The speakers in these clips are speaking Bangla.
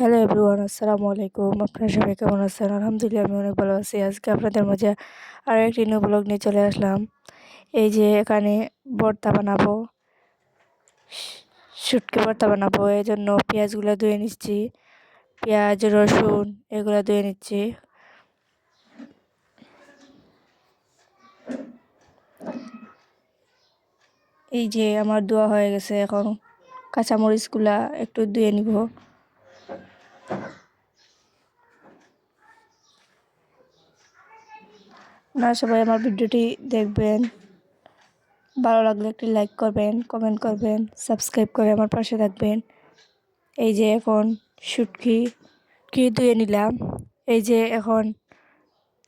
হ্যালো এভরিওয়ান আসসালামু আলাইকুম। আপনারা সবাই কেমন আছেন? আলহামদুলিল্লাহ, আমি অনেক ভালো আছি। আজকে আপনাদের মাঝে আরও একটি নিউ ব্লগ নিয়ে চলে আসলাম। এই যে এখানে ভর্তা বানাবো। শুটকি ভর্তা বানাবো। এই জন্য পেঁয়াজগুলো ধুয়ে নিচ্ছি। পেঁয়াজ, রসুন, এগুলো ধুয়ে নিচ্ছি। এই যে আমার ধোয়া হয়ে গেছে এখন। কাঁচামরিচগুলা একটু ধুয়ে নিব। আপনারা সবাই আমার ভিডিওটি দেখবেন। ভালো লাগলে একটি লাইক করবেন কমেন্ট করবেন সাবস্ক্রাইব করে আমার পাশে থাকবেন। এই যে এখন শুটকি কি ধুয়ে নিলাম। এই যে এখন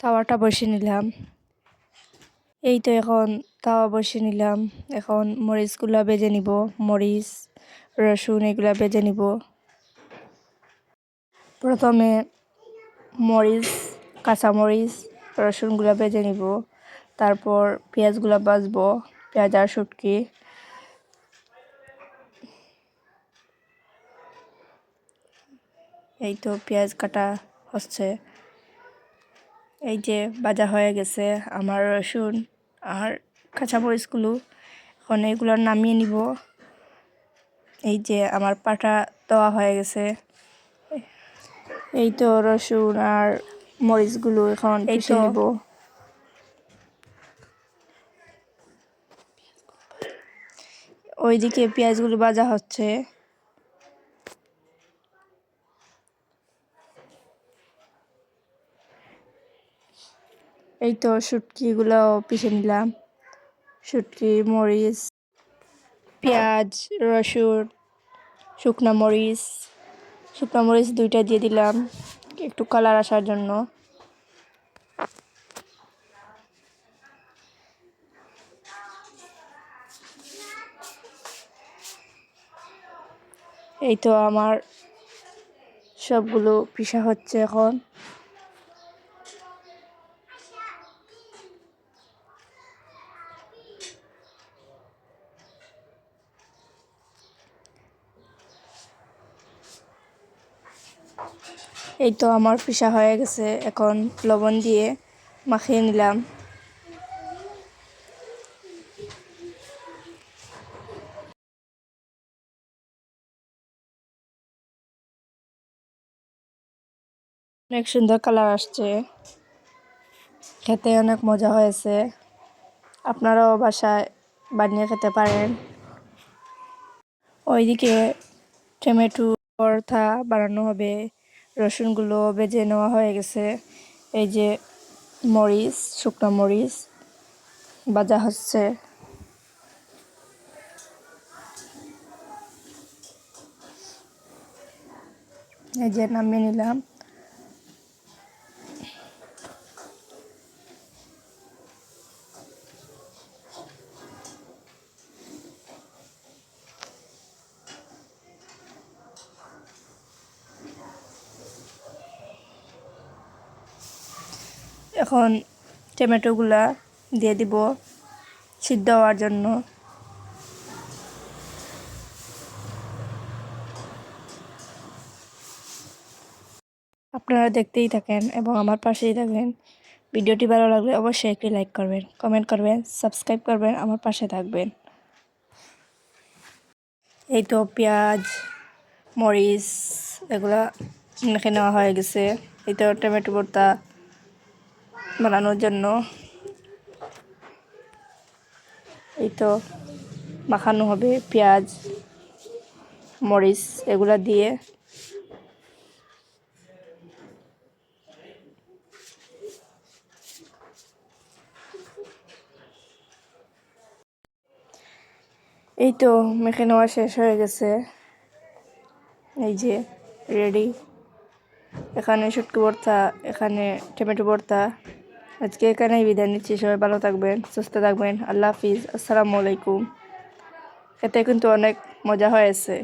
তাওয়াটা বসে নিলাম। এই তো এখন তাওয়া বসে নিলাম। এখন মরিচগুলো বেজে নিব, মরিচ, রসুন এগুলো বেজে নিব। প্রথমে মরিচ, কাঁচামরিচ, রসুনগুলো ভেজে নিব। তারপর পেঁয়াজগুলো বাজবো পেঁয়াজ আর শুটকি। এই তো পেঁয়াজ কাটা হচ্ছে। এই যে বাজা হয়ে গেছে আমার রসুন আর কাঁচা কাঁচামরিচগুলো। এখন এইগুলো নামিয়ে নিব। এই যে আমার পাটা দেওয়া হয়ে গেছে। এই তো রসুন আর মরিচগুলো এখন পিষে নেব। ওইদিকে পেঁয়াজগুলো ভাজা হচ্ছে। এই তো শুটকিগুলো পিষে নিলাম। শুটকি মরিচ পেঁয়াজ রসুন শুকনো মরিচ। শুকনো মরিচ দুইটা দিয়ে দিলাম, একটু কালার আসার জন্য। এই তো আমার সবগুলো পিসা হচ্ছে এখন। এই তো আমার পিসা হয়ে গেছে। এখন লবণ দিয়ে মাখিয়ে নিলাম। অনেক সুন্দর কালার আসছে। খেতে অনেক মজা হয়েছে। আপনারাও বাসায় বানিয়ে খেতে পারেন। ওইদিকে টমেটো পরথা বানানো হবে। রসুনগুলো বেজে নেওয়া হয়ে গেছে। এই যে মরিচ, শুকনো মরিচ বাজা হচ্ছে। এই যে নামিয়ে নিলাম। এখন টমেটোগুলা দিয়ে দিব সিদ্ধ হওয়ার জন্য। আপনারা দেখতেই থাকেন এবং আমার পাশেই থাকবেন ভিডিওটি ভালো লাগলে অবশ্যই একটি লাইক করবেন, কমেন্ট করবেন, সাবস্ক্রাইব করবেন, আমার পাশে থাকবেন। এই তো পেঁয়াজ, মরিচ, এগুলা মেখে নেওয়া হয়ে গেছে। এই তো টমেটো ভর্তা। বানানোর জন্য। এই তো মাখানো হবে পেঁয়াজ, মরিচ এগুলা দিয়ে। এই তো মেখে নেওয়া শেষ হয়ে গেছে। এই যে রেডি। এখানে শুটকি ভর্তা, এখানে টমেটো ভর্তা। আজকে এখানেই বিদায় নিচ্ছি। সবাই ভালো থাকবেন, সুস্থ থাকবেন। আল্লাহ হাফিজ। আসসালামু আলাইকুম। এতে কিন্তু অনেক মজা হয়েছে।